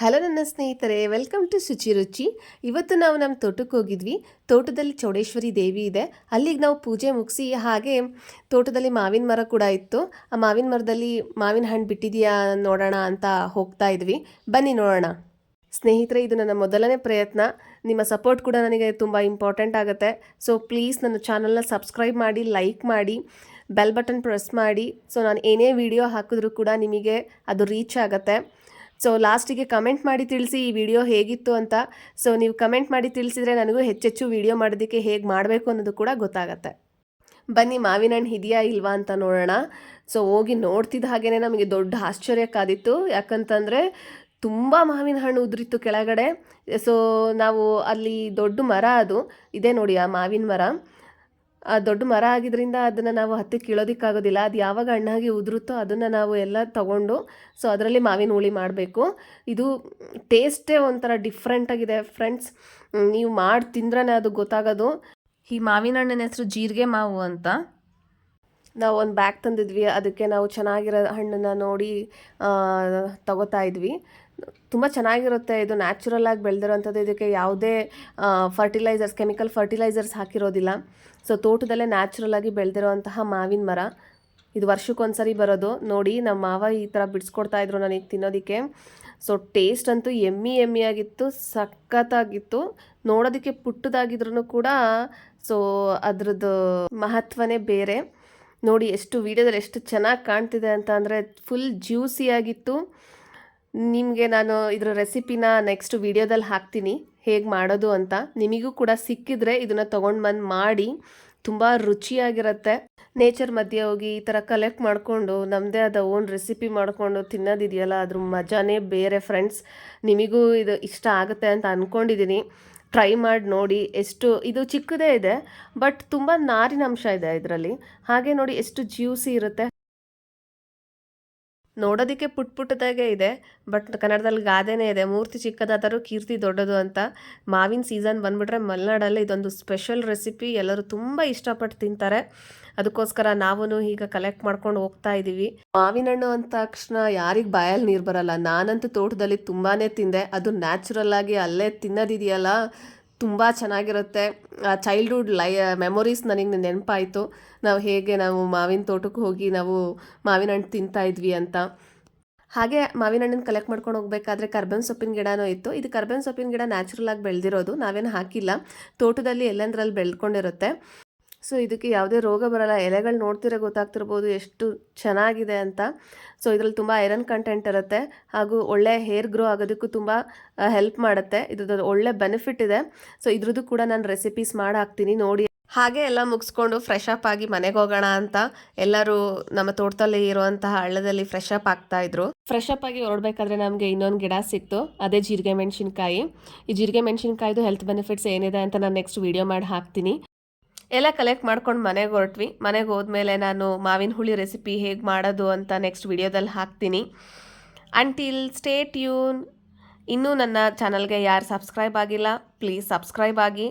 Hello ನನ್ನ ಸ್ನೇಹಿತರೆ welcome to ಶುಚಿ ರುಚಿ ಇವತ್ತು ನಾವು ನಮ್ಮ ತೋಟಕ್ಕೆ ಹೋಗಿದ್ವಿ. ತೋಟದಲ್ಲಿ ಚೌಡೇಶ್ವರಿ ದೇವಿ ಇದೆ. ಅಲ್ಲಿಗೆ ನಾವು ಪೂಜೆ ಮುಗಿಸಿ ಹಾಗೆ ತೋಟದಲ್ಲಿ ಮಾವಿನ ಮರ ಕೂಡ ಇತ್ತು. ಆ ಮಾವಿನ ಮರದಲ್ಲಿ ಮಾವಿನ ಹಣ್ಣು ಬಿಟ್ಟಿದೆಯಾ ನೋಡೋಣ ಅಂತ ಹೋಗ್ತಾ ಇದ್ವಿ. ಬನ್ನಿ ನೋಡೋಣ. ಸ್ನೇಹಿತರೆ, ಇದು ನನ್ನ ಮೊದಲನೇ ಪ್ರಯತ್ನ. ನಿಮ್ಮ ಸಪೋರ್ಟ್ ಕೂಡ ನನಗೆ ತುಂಬ ಇಂಪಾರ್ಟೆಂಟ್ ಆಗುತ್ತೆ. ಸೊ ಪ್ಲೀಸ್ ನನ್ನ ಚಾನಲ್ನ ಸಬ್ಸ್ಕ್ರೈಬ್ ಮಾಡಿ ಲೈಕ್ ಮಾಡಿ ಬೆಲ್ ಬಟನ್ ಪ್ರೆಸ್ ಮಾಡಿ. ಸೊ ನಾನು ಏನೇ ವಿಡಿಯೋ ಹಾಕಿದ್ರೂ ಕೂಡ ನಿಮಗೆ ಅದು ರೀಚ್ ಆಗುತ್ತೆ. ಸೊ ಲಾಸ್ಟಿಗೆ ಕಮೆಂಟ್ ಮಾಡಿ ತಿಳಿಸಿ ಈ ವಿಡಿಯೋ ಹೇಗಿತ್ತು ಅಂತ. ಸೊ ನೀವು ಕಮೆಂಟ್ ಮಾಡಿ ತಿಳಿಸಿದರೆ ನನಗೂ ಹೆಚ್ಚೆಚ್ಚು ವಿಡಿಯೋ ಮಾಡೋದಕ್ಕೆ ಹೇಗೆ ಮಾಡಬೇಕು ಅನ್ನೋದು ಕೂಡ ಗೊತ್ತಾಗತ್ತೆ. ಬನ್ನಿ ಮಾವಿನ ಹಣ್ಣು ಇದೆಯಾ ಇಲ್ವಾ ಅಂತ ನೋಡೋಣ. ಸೊ ಹೋಗಿ ನೋಡ್ತಿದ್ದ ಹಾಗೇ ನಮಗೆ ದೊಡ್ಡ ಆಶ್ಚರ್ಯ ಕಾದಿತ್ತು. ಯಾಕಂತಂದರೆ ತುಂಬ ಮಾವಿನ ಹಣ್ಣು ಉದುರಿತ್ತು ಕೆಳಗಡೆ. ಸೊ ನಾವು ಅಲ್ಲಿ ದೊಡ್ಡ ಮರ ಅದು. ಇದೆ ನೋಡಿ ಆ ಮಾವಿನ ಮರ. ದೊಡ್ಡ ಮರ ಆಗಿದ್ದರಿಂದ ಅದನ್ನು ನಾವು ಹತ್ತಿ ಕೀಳೋದಕ್ಕಾಗೋದಿಲ್ಲ. ಅದು ಯಾವಾಗ ಹಣ್ಣಾಗಿ ಉದುರುತ್ತೋ ಅದನ್ನು ನಾವು ಎಲ್ಲ ತಗೊಂಡು ಸೊ ಅದರಲ್ಲಿ ಮಾವಿನ ಹುಳಿ ಮಾಡಬೇಕು. ಇದು ಟೇಸ್ಟೇ ಒಂಥರ ಡಿಫ್ರೆಂಟಾಗಿದೆ ಫ್ರೆಂಡ್ಸ್ ನೀವು ಮಾಡಿ ತಿಂದ್ರೇ ಅದು ಗೊತ್ತಾಗೋದು. ಈ ಮಾವಿನ ಹಣ್ಣಿನ ಹೆಸರು ಜೀರಿಗೆ ಮಾವು ಅಂತ. ನಾವು ಒಂದು ಬ್ಯಾಗ್ ತಂದಿದ್ವಿ ಅದಕ್ಕೆ ನಾವು ಚೆನ್ನಾಗಿರೋ ಹಣ್ಣನ್ನು ನೋಡಿ ಆ, ತಗೋತಾ ಇದ್ವಿ. ತುಂಬ ಚೆನ್ನಾಗಿರುತ್ತೆ. ಇದು ನ್ಯಾಚುರಲಾಗಿ ಬೆಳೆದಿರೋಂಥದ್ದು. ಇದಕ್ಕೆ ಯಾವುದೇ ಫರ್ಟಿಲೈಸರ್ಸ್ ಕೆಮಿಕಲ್ ಫರ್ಟಿಲೈಸರ್ಸ್ ಹಾಕಿರೋದಿಲ್ಲ. ಸೊ ತೋಟದಲ್ಲೇ ನ್ಯಾಚುರಲಾಗಿ ಬೆಳೆದಿರೋಂತಹ ಮಾವಿನ ಮರ. ಇದು ವರ್ಷಕ್ಕೊಂದ್ಸರಿ ಬರೋದು. ನೋಡಿ, ನಮ್ಮ ಮಾವ ಈ ಥರ ಬಿಡಿಸ್ಕೊಡ್ತಾ ಇದ್ರು ನನಗೆ ತಿನ್ನೋದಕ್ಕೆ. ಸೊ ಟೇಸ್ಟ್ ಅಂತೂ ಎಮ್ಮಿ ಎಮ್ಮಿ ಆಗಿತ್ತು ಸಖತ್ತಾಗಿತ್ತು. ನೋಡೋದಕ್ಕೆ ಪುಟ್ಟದಾಗಿದ್ರೂ ಕೂಡ ಸೊ ಅದರದ್ದು ಮಹತ್ವನೇ ಬೇರೆ. ನೋಡಿ, ಎಷ್ಟು, ವೀಡಿಯೋದಲ್ಲಿ ಎಷ್ಟು ಚೆನ್ನಾಗಿ ಕಾಣ್ತಿದೆ ಅಂತ ಅಂದರೆ ಫುಲ್ ಜ್ಯೂಸಿಯಾಗಿತ್ತು ನಿಮಗೆ ನಾನು ಇದರ ರೆಸಿಪಿನ ನೆಕ್ಸ್ಟ್ ವಿಡಿಯೋದಲ್ಲಿ ಹಾಕ್ತೀನಿ, ಹೇಗೆ ಮಾಡೋದು ಅಂತ. ನಿಮಗೂ ಕೂಡ ಸಿಕ್ಕಿದ್ರೆ ಇದನ್ನು ತೊಗೊಂಡು ಬಂದು ಮಾಡಿ, ತುಂಬ ರುಚಿಯಾಗಿರುತ್ತೆ. ನೇಚರ್ ಮಧ್ಯೆ ಹೋಗಿ ಈ ಥರ ಕಲೆಕ್ಟ್ ಮಾಡಿಕೊಂಡು ನಮ್ಮದೇ ಆದ ಓನ್ ರೆಸಿಪಿ ಮಾಡಿಕೊಂಡು ತಿನ್ನೋದಿದೆಯಲ್ಲ, ಅದ್ರ ಮಜಾನೇ ಬೇರೆ ಫ್ರೆಂಡ್ಸ್ ನಿಮಗೂ ಇದು ಇಷ್ಟ ಆಗುತ್ತೆ ಅಂತ ಅಂದ್ಕೊಂಡಿದ್ದೀನಿ ಟ್ರೈ ಮಾಡಿ ನೋಡಿ ಎಷ್ಟು, ಇದು ಚಿಕ್ಕದೇ ಇದೆ ಬಟ್ ತುಂಬ ನಾರಿನ ಅಂಶ ಇದೆ ಇದರಲ್ಲಿ. ಹಾಗೆ ನೋಡಿ ಎಷ್ಟು ಜ್ಯೂಸಿ ಇರುತ್ತೆ. ನೋಡೋದಕ್ಕೆ ಪುಟ್ ಪುಟ್ಟದಾಗೆ ಇದೆ. ಬಟ್ ಕನ್ನಡದಲ್ಲಿ ಗಾದೆನೇ ಇದೆ. ಮೂರ್ತಿ ಚಿಕ್ಕದಾದರೂ ಕೀರ್ತಿ ದೊಡ್ಡದು ಅಂತ ಮಾವಿನ ಸೀಸನ್ ಬಂದ್ಬಿಟ್ರೆ ಮಲೆನಾಡಲ್ಲಿ ಇದೊಂದು ಸ್ಪೆಷಲ್ ರೆಸಿಪಿ. ಎಲ್ಲರೂ ತುಂಬ ಇಷ್ಟಪಟ್ಟು ತಿಂತಾರೆ. ಅದಕ್ಕೋಸ್ಕರ ನಾವು ಈಗ ಕಲೆಕ್ಟ್ ಮಾಡ್ಕೊಂಡು ಹೋಗ್ತಾ ಇದ್ದೀವಿ ಮಾವಿನ ಹಣ್ಣು ಅಂದ ತಕ್ಷಣ ಯಾರಿಗೆ ಬಾಯಲ್ಲಿ ನೀರು ಬರಲ್ಲ. ನಾನಂತೂ ತೋಟದಲ್ಲಿ ತುಂಬಾ ತಿಂದೆ. ಅದು ನ್ಯಾಚುರಲ್ ಆಗಿ ಅಲ್ಲೇ ತಿನ್ನೋದಿದೆಯಲ್ಲ. ತುಂಬ ಚೆನ್ನಾಗಿರುತ್ತೆ. ಆ ಚೈಲ್ಡ್ಹುಡ್ ಲೈ ಮೆಮೊರೀಸ್ ನನಗೆ ನೆನಪಾಯಿತು. ನಾವು ಹೇಗೆ ನಾವು ಮಾವಿನ ತೋಟಕ್ಕೆ ಹೋಗಿ ನಾವು ಮಾವಿನ ಹಣ್ಣು ತಿಂತಾ ಇದ್ವಿ ಅಂತ. ಹಾಗೆ ಮಾವಿನ ಹಣ್ಣನ್ನು ಕಲೆಕ್ಟ್ ಮಾಡ್ಕೊಂಡು ಹೋಗಬೇಕಾದ್ರೆ ಕರ್ಬೇವಿನ ಸೊಪ್ಪಿನ ಗಿಡನೂ ಇತ್ತು. ಇದು ಕರ್ಬೇವಿನ ಸೊಪ್ಪಿನ ಗಿಡ ನ್ಯಾಚುರಲ್ ಆಗಿ ಬೆಳೆದಿರೋದು. ನಾವೇನು ಹಾಕಿಲ್ಲ. ತೋಟದಲ್ಲಿ ಎಲ್ಲೆಂದ್ರಲ್ಲಿ ಬೆಳ್ಕೊಂಡಿರುತ್ತೆ. ಸೊ ಇದಕ್ಕೆ ಯಾವುದೇ ರೋಗ ಬರಲ್ಲ. ಎಲೆಗಳು ನೋಡ್ತಿರೋ ಗೊತ್ತಾಗ್ತಿರ್ಬೋದು ಎಷ್ಟು ಚೆನ್ನಾಗಿದೆ ಅಂತ. ಸೊ ಇದರಲ್ಲಿ ತುಂಬ ಐರನ್ ಕಂಟೆಂಟ್ ಇರುತ್ತೆ. ಹಾಗೂ ಒಳ್ಳೆ ಹೇರ್ ಗ್ರೋ ಆಗೋದಕ್ಕೂ ತುಂಬ ಹೆಲ್ಪ್ ಮಾಡುತ್ತೆ. ಇದ್ರದ್ದು ಒಳ್ಳೆ ಬೆನಿಫಿಟ್ ಇದೆ. ಸೊ ಇದ್ರದ್ದು ಕೂಡ ನಾನು ರೆಸಿಪೀಸ್ ಮಾಡಿ ಹಾಕ್ತೀನಿ ನೋಡಿ. ಹಾಗೆ ಎಲ್ಲ ಮುಗಿಸ್ಕೊಂಡು ಫ್ರೆಶ್ ಅಪ್ ಆಗಿ ಮನೆಗೆ ಹೋಗೋಣ ಅಂತ ಎಲ್ಲರೂ ನಮ್ಮ ತೋಟದಲ್ಲಿ ಇರುವಂತಹ ಹಳ್ಳದಲ್ಲಿ ಫ್ರೆಶ್ ಅಪ್ ಆಗ್ತಾ ಇದ್ರು. ಫ್ರೆಶ್ ಅಪ್ ಆಗಿ ಹೊರಡ್ಬೇಕಾದ್ರೆ ನಮಗೆ ಇನ್ನೊಂದು ಗಿಡ ಸಿಕ್ತು. ಅದೇ ಜೀರಿಗೆ ಮೆಣಸಿನ್ಕಾಯಿ. ಈ ಜೀರಿಗೆ ಮೆಣಸಿನ್ಕಾಯ್ದು ಹೆಲ್ತ್ ಬೆನಿಫಿಟ್ಸ್ ಏನಿದೆ ಅಂತ ನಾನು ನೆಕ್ಸ್ಟ್ ವಿಡಿಯೋ ಮಾಡಿ ಹಾಕ್ತೀನಿ. ಎಲ್ಲ ಕಲೆಕ್ಟ್ ಮಾಡ್ಕೊಂಡು ಮನೆಗೆ ಹೊರಟ್ವಿ. ಮನೆಗೆ ಹೋದ್ಮೇಲೆ ನಾನು ಮಾವಿನ ಹುಳಿ ರೆಸಿಪಿ ಹೇಗೆ ಮಾಡೋದು ಅಂತ ನೆಕ್ಸ್ಟ್ ವಿಡಿಯೋದಲ್ಲಿ ಹಾಕ್ತೀನಿ. ಅಂಟಿಲ್ ಸ್ಟೇ ಟ್ಯೂನ್ ಇನ್ನೂ ನನ್ನ ಚಾನಲ್ಗೆ ಯಾರು ಸಬ್ಸ್ಕ್ರೈಬ್ ಆಗಿಲ್ಲ ಪ್ಲೀಸ್ ಸಬ್ಸ್ಕ್ರೈಬ್ ಆಗಿ.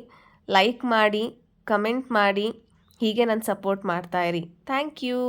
ಲೈಕ್ ಮಾಡಿ ಕಮೆಂಟ್ ಮಾಡಿ. ಹೀಗೆ ನನ್ನ ಸಪೋರ್ಟ್ ಮಾಡ್ತಾಯಿರಿ ಥ್ಯಾಂಕ್ ಯು